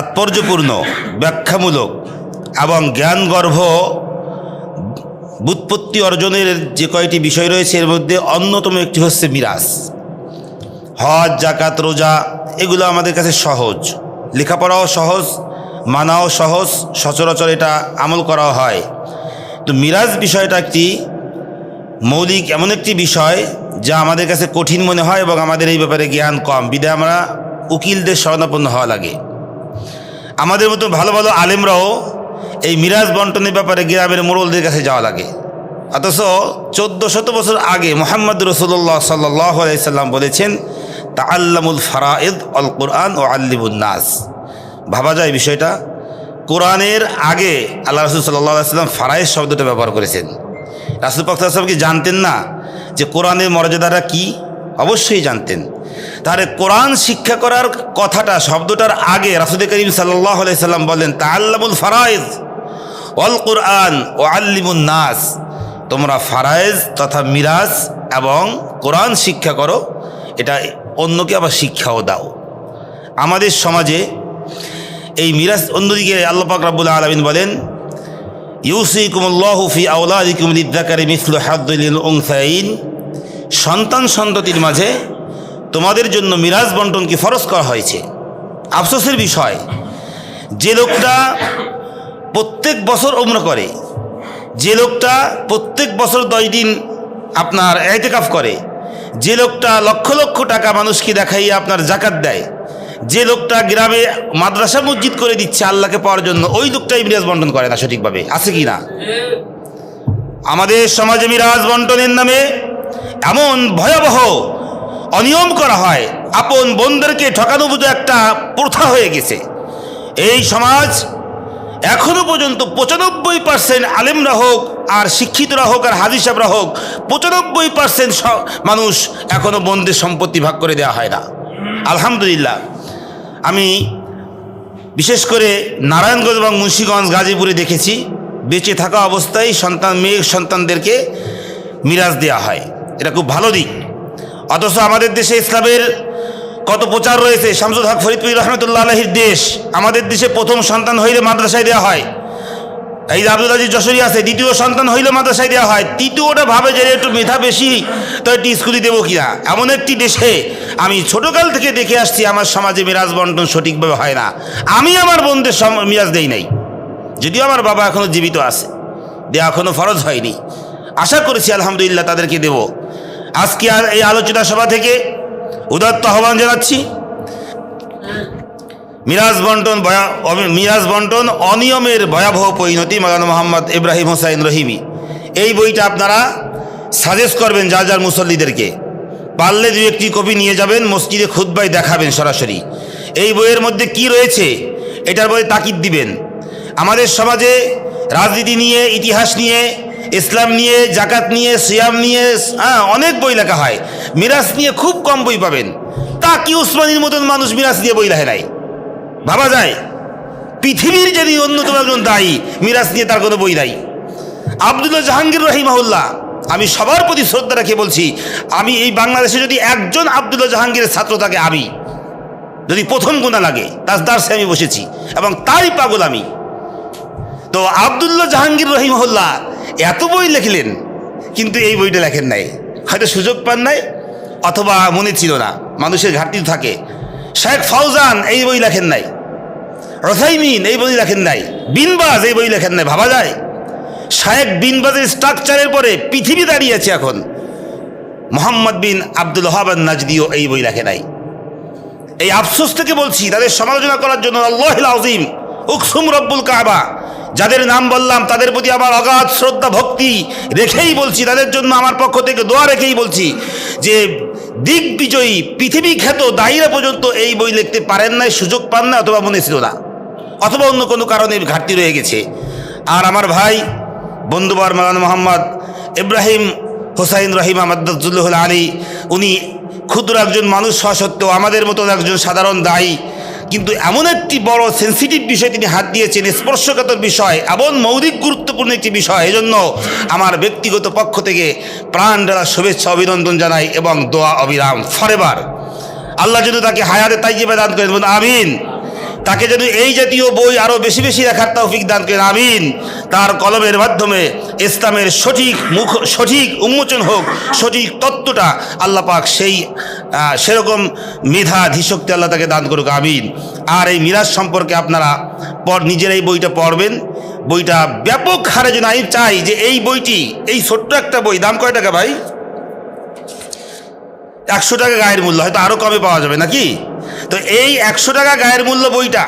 তাৎপর্যপূর্ণ, ব্যাখ্যামূলক এবং জ্ঞানগর্ভ বুৎপত্তি অর্জনের যে কয়টি বিষয় রয়েছে, এর মধ্যে অন্যতম একটি হচ্ছে মিরাজ। হজ জাকাত রোজা, এগুলো আমাদের কাছে সহজ। লেখাপড়াও সহজ, মানাও সহজ, সচরাচর এটা আমল করা হয়। তো মিরাজ বিষয়টা একটি মৌলিক এমন একটি বিষয় যা আমাদের কাছে কঠিন মনে হয় এবং আমাদের এই ব্যাপারে জ্ঞান কম। বিদায় আমরা উকিলদের শরণাপন্ন হওয়া লাগে। আমাদের মতো ভালো ভালো আলেমরাও এই মিরাজ বন্টনের ব্যাপারে গ্রামের মোড়লদের কাছে যাওয়া লাগে। অথচ চোদ্দ শত বছর আগে মোহাম্মদ রসুল্লাহ সাল্লাহ বলেছেন তা আল্লামুল ফারায়েদ অল কোরআন ও আল্লিবুল নাস। ভাবা যায় বিষয়টা? কোরআনের আগে আল্লাহ রসুল সাল্লাহ সাল্লাম ফারায়েজ শব্দটা ব্যবহার করেছেন। রাসুল পাকসাল্লাম কি জানতেন না যে কোরআনের মর্যাদাটা কি? অবশ্যই জানতেন। তাহলে কোরআন শিক্ষা করার কথাটা, শব্দটার আগে রাসুল করিম সাল্লাম বলেন তা আল্লামুল ফারায়েজ অল কোরআন ও আল্লিমুন নাস। তোমরা ফারায়েজ তথা মিরাজ এবং কোরআন শিক্ষা করো, এটা অন্যকে আবার শিক্ষাও দাও। আমাদের সমাজে এই মিরাজ অন্যদিকে আল্লাহ পাক রাব্বুল আলমিন বলেন, ইউসিকুমুল্লাহু ফি আউলাদিকুম লিদ্দাকারি মিসলু হাদ্দুল সন্তান সন্ততির মাঝে তোমাদের জন্য মিরাজ বন্টনকে ফরজ করা হয়েছে? আফসোসের বিষয়, যে লোকটা প্রত্যেক বছর উম্র করে, যে লোকটা প্রত্যেক বছর দশ দিন আপনার এতেকাফ করে, যে লোকটা লক্ষ লক্ষ টাকা মানুষকে দেখাইয়ে আপনার জাকাত দেয়, যে লোকটা গ্রামে মাদ্রাসা মসজিদ করে দিচ্ছে আল্লাহকে পাওয়ার জন্য, ওই লোকটাই মিরাজ বন্টন করে না সঠিকভাবে। আছে কি না? আমাদের সমাজে মিরাজ বন্টনের নামে এমন ভয়াবহ অনিয়ম করা হয়। আপন বোনদেরকে ঠকানো বুঝে একটা প্রথা হয়ে গেছে। এই সমাজ এখনও পর্যন্ত পঁচানব্বই পার্সেন্ট আলেমরা হোক আর শিক্ষিতরা হোক আর হাদিসাবরা হোক, পঁচানব্বই পার্সেন্ট মানুষ এখনও বন্ধের সম্পত্তি ভাগ করে দেওয়া হয় না। আলহামদুলিল্লাহ। আমি বিশেষ করে নারায়ণগঞ্জ এবং মুন্সীগঞ্জ, গাজীপুরে দেখেছি, বেঁচে থাকা অবস্থায় সন্তান মেয়ে সন্তানদেরকে মিরাজ দেওয়া হয়। এটা খুব ভালো দিক। অথচ আমাদের দেশে ইসলামের কত প্রচার রয়েছে? শামসুল হক ফরিদপুর রহমতুল্লাহ আলহির দেশ। আমাদের দেশে প্রথম সন্তান হইলে মাদ্রাসায় দেওয়া হয়। এই আব্দুল আজিজ যশোরী আছে, দ্বিতীয় সন্তান হইলে মাদ্রাসায় দেওয়া হয়। তৃতীয়টা ভাবে যে একটু মেধা বেশি, তো একটি স্কুলে দেবো কিনা? এমন একটি দেশে আমি ছোটকাল থেকে দেখে আসছি, আমার সমাজে মিরাজ বন্টন সঠিকভাবে হয় না। আমি আমার বন্ধুদের মিরাজ দেই নাই। যদিও আমার বাবা এখনও জীবিত আছে। দেওয়া এখনও ফরজ হয়নি। আশা করেছি আলহামদুলিল্লাহ তাদেরকে দেব। আজকে আর এই আলোচনা সভা থেকে উদাত্ত আহ্বান জানাচ্ছি। মিরাজ বন্টন মিরাজ বন্টন অনিয়মের ভয়াবহ পরিণতি মালানা মোহাম্মদ ইব্রাহিম হোসাইন রহিমি। এই বইটা আপনারা সাজেস্ট করবেন যার যার মুসল্লিদেরকে। পারলে দু একটি কপি নিয়ে যাবেন, মসজিদে খুদ্বাই দেখাবেন সরাসরি। এই বইয়ের মধ্যে কি রয়েছে, এটার বই তাকিদ দিবেন। আমাদের সমাজে রাজনীতি নিয়ে, ইতিহাস নিয়ে ইসলাম নিয়ে, জাকাত নিয়ে, সিয়াম নিয়ে হ্যাঁ অনেক বই লেখা হয়। মিরাজ নিয়ে খুব কম বই পাবেন। তা কি উসমানির মতন মানুষ মিরাজ নিয়ে বই লেখে নাই? ভাবা যায়। পৃথিবীর যদি অন্যতম একজন দায়ী, মিরাজ নিয়ে তার কোনো বই নাই। আবদুল্লাহ জাহাঙ্গীর রহিমাহুল্লাহ, আমি সবার প্রতি শ্রদ্ধা রেখে বলছি, আমি এই বাংলাদেশে যদি একজন আবদুল্লাহ জাহাঙ্গীরের ছাত্র থাকে, আমি। যদি প্রথম গুণা লাগে, তার দার্সে আমি বসেছি, এবং তাই পাগল আমি। তো আবদুল্লাহ জাহাঙ্গীর রহিমহল্লা এত বই লেখলেন, কিন্তু এই বইটা লেখেন নাই। হয়তো সুযোগ পান নাই, অথবা মনে ছিল না, মানুষের ঘাটতি থাকে। শেখ ফাউজান এই বই লেখেন নাই। রসাইমিন এই বই লেখেন নাই। বিনবাজ এই বই লেখেন নাই, ভাবা যায়? শায়েক বিনবাজের স্ট্রাকচারের পরে পৃথিবী দাঁড়িয়ে আছে এখন। মোহাম্মদ বিন আব্দুল হাবান নাজদিও এই বই লেখে নাই। এই আফসোস থেকে বলছি, তাদের সমালোচনা করার জন্য আল্লাহ আজিম উকসুম রব্বুল কাবা যাদের নাম বললাম, তাদের প্রতি আমার অগাধ শ্রদ্ধা, ভক্তি রেখেই বলছি, তাদের জন্য আমার পক্ষ থেকে দোয়া রেখেই বলছি যে দিগ্বিজয়ী পৃথিবী খ্যাত দায়ীরা পর্যন্ত এই বই লিখতে পারেন নাই, সুযোগ পান না অথবা মনে ছিল না। অথবা অন্য কোনো কারণে ঘাটতি রয়ে গেছে। আর আমার ভাই, বন্ধুবার মালানা মোহাম্মদ ইব্রাহিম হোসাইন রহিম আহমদুল্লাহ আলী, উনি ক্ষুদ্র একজন মানুষ সত্ত্বেও আমাদের মতন একজন সাধারণ দায়ী কিন্তু এমন একটি বড় সেন্সিটিভ বিষয় তিনি হাত দিয়েছেন, স্পর্শকাতর বিষয়, এমন মৌলিক গুরুত্বপূর্ণ একটি বিষয়। এজন্য আমার ব্যক্তিগত পক্ষ থেকে প্রাণ দ্বারা শুভেচ্ছা, অভিনন্দন জানাই এবং দোয়া, অবিরাম ফরেবার আল্লাহ যদি তাকে হায়াতে তাইয়ে দান করেন আমিন। তাকে যেন এই জাতীয় বই আরও বেশি বেশি লেখার তৌফিক দান করেন, আমিন। তার কলমের মাধ্যমে ইসলামের সঠিক মুখ, সঠিক উন্মোচন হোক, সঠিক তত্ত্বটা আল্লাহ পাক সেই সেরকম মেধা ধীশক্তি আল্লাহ তাকে দান করুক, আমিন। আর এই মিরাজ সম্পর্কে আপনারা নিজের এই বইটা পড়বেন। বইটা ব্যাপক হারে যেন আমি চাই যে এই বইটি, এই ছোট্ট একটা বই, দাম কয় টাকা ভাই? একশো টাকা গায়ের মূল্য, হয়তো আরও কমে পাওয়া যাবে নাকি? তো এই একশো টাকা গায়ের মূল্য বইটা,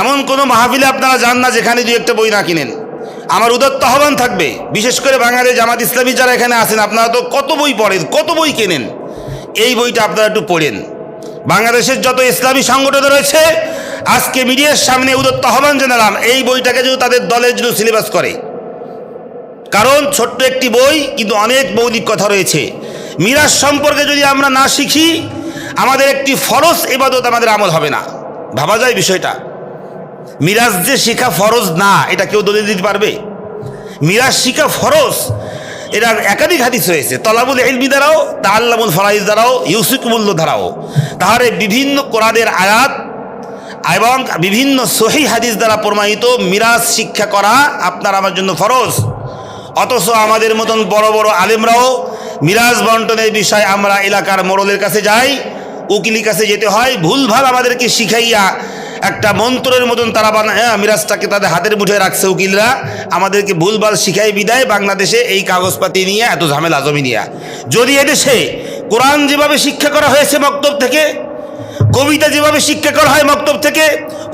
এমন কোনো মাহফিলে আপনারা যান না যেখানে দুই একটা বই না কিনেন। আমার উদত্ত আহ্বান থাকবে, বিশেষ করে বাংলাদেশ জামাত ইসলামী যারা এখানে আছেন, আপনারা তো কত বই পড়েন, কত বই কেনেন? এই বইটা আপনারা একটু পড়েন। বাংলাদেশের যত ইসলামী সংগঠন রয়েছে, আজকে মিডিয়ার সামনে উদত্ত আহ্বান জানালাম, এই বইটাকে যদি তাদের দলের জন্য সিলেবাস করে। কারণ ছোট্ট একটি বই, কিন্তু অনেক মৌলিক কথা রয়েছে। মিরাজ সম্পর্কে যদি আমরা না শিখি, আমাদের একটি ফরজ এবাদত আমাদের আমল হবে না। ভাবা যায় বিষয়টা? মিরাজ যে শিখা ফরজ না, এটা কেউ দলিল দিতে পারবে? মিরাজ শিখা ফরজ এটা একাধিক হাদিস হয়েছে তলাবুল এলমি দ্বারাও তাল্লামুল ফরাইজ দ্বারাও, ইউসুকুমুল্ল দ্বারাও। তাহারে বিভিন্ন কোরআনের আয়াত এবং বিভিন্ন সহি হাদিস দ্বারা প্রমাণিত মিরাজ শিক্ষা করা আপনার আমার জন্য ফরজ। অথচ আমাদের মতন বড় বড় আলেমরাও মিরাজ বন্টনের বিষয় আমরা এলাকার মোড়লের কাছে যাই, উকিলির কাছে যেতে হয়, ভুলভাল আমাদেরকে শিখাইয়া একটা মন্ত্রের মতন তারা বানায় হ্যাঁ মিরাজটাকে তাদের হাতের মুঠে রাখছে উকিলরা। আমাদেরকে ভুলভাল শিখাই বিদায়, বাংলাদেশে এই কাগজপাতি নিয়ে, এত ঝামেলা, জমি নিয়ে। যদি এদেশে কোরআন যেভাবে শিক্ষা করা হয়েছে মক্তব থেকে কবিতা যেভাবে শিক্ষা করা হয় মক্তব থেকে,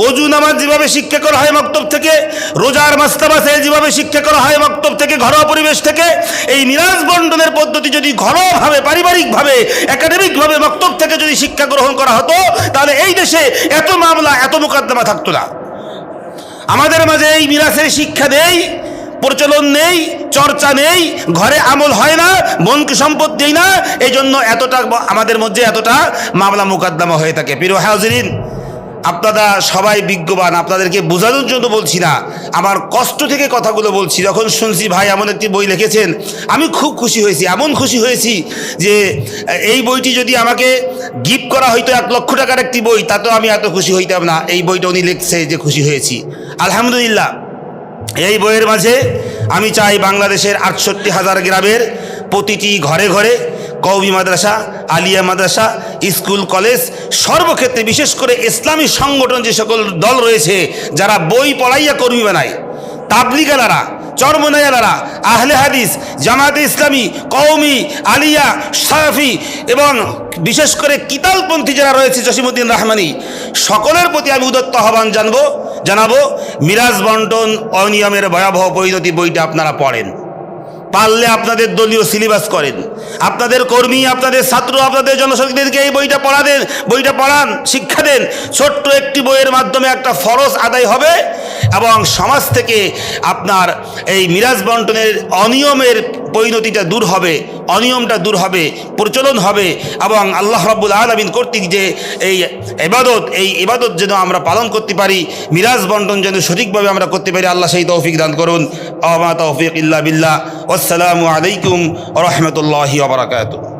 অজু নামাজ যেভাবে শিক্ষা করা হয় মক্তব থেকে, রোজার মাস্তাবাসে যেভাবে শিক্ষা করা হয় মক্তব থেকে, ঘরোয়া পরিবেশ থেকে, এই মিরাজ বন্টনের পদ্ধতি যদি ঘরোয়াভাবে পারিবারিকভাবে, একাডেমিকভাবে মক্তব থেকে যদি শিক্ষা গ্রহণ করা হতো, তাহলে এই দেশে এত মামলা, এত মোকদ্দমা থাকতো না। আমাদের মাঝে এই মিরাসের শিক্ষা দেই প্রচলন নেই চর্চা নেই, ঘরে আমল হয় না, মনকে সম্পদ দেই না এই জন্য এতটা আমাদের মধ্যে এতটা মামলা মোকদ্দমা হয়ে থাকে। প্রিয় হাজিরিন, আপনারা সবাই বিজ্ঞবান, আপনাদেরকে বোঝানোর জন্য বলছি না, আমার কষ্ট থেকে কথাগুলো বলছি। যখন শুনছি ভাই এমন একটি বই লিখেছেন, আমি খুব খুশি হয়েছি, এমন খুশি হয়েছি যে, এই বইটি যদি আমাকে গিফট করা হইতো এক লক্ষ টাকার একটি বই, তাতেও আমি এত খুশি হইতাম না। এই বইটা উনি লিখছে যে খুশি হয়েছি। আলহামদুলিল্লাহ, এই বইয়ের মাঝে আমি চাই বাংলাদেশের আটষট্টি হাজার গ্রামের প্রতিটি ঘরে ঘরে কৌমি মাদ্রাসা, আলিয়া মাদ্রাসা, স্কুল, কলেজ, সর্বক্ষেত্রে বিশেষ করে ইসলামী সংগঠন যে সকল দল রয়েছে, যারা বই পড়াইয়া কর্মী বানায়, তাবলিগালারা চরমনায়ালারা আহলে হাদিস জামাতে ইসলামী কৌমি আলিয়া, সাফি এবং বিশেষ করে কিতালপন্থী যারা রয়েছে জসিমুদ্দিন রাহমানি, সকলের প্রতি আমি উদত্ত আহ্বান জানব। জানাব, মিরাজ বন্টন অনিয়মের ভয়াবহ পরিণতি বইটা আপনারা পড়েন। পারলে আপনাদের দলীয় সিলেবাস করেন। আপনাদের কর্মী, আপনাদের ছাত্র, আপনাদের জনশক্তিদেরকে এই বইটা পড়া দেন বইটা পড়ান, শিক্ষা দেন। ছোট্ট একটি বইয়ের মাধ্যমে একটা ফরজ আদায় হবে। এবং সমাজ থেকে আপনার এই মিরাজ বন্টনের অনিয়মের পরিণতিটা দূর হবে, অনিয়মটা দূর হবে, প্রচলন হবে এবং আল্লাহ রাব্বুল আলমিন কর্তৃক যে এই এবাদত এই এবাদত যেন আমরা পালন করতে পারি, মিরাজ বন্টন যেন সঠিকভাবে আমরা করতে পারি, আল্লাহ সেই তৌফিক দান করুন। আমা তৌফিক ইল্লা বিল্লাহ। আসসালামু আলাইকুম রহমতুল্লাহি ওবরাকাতুহ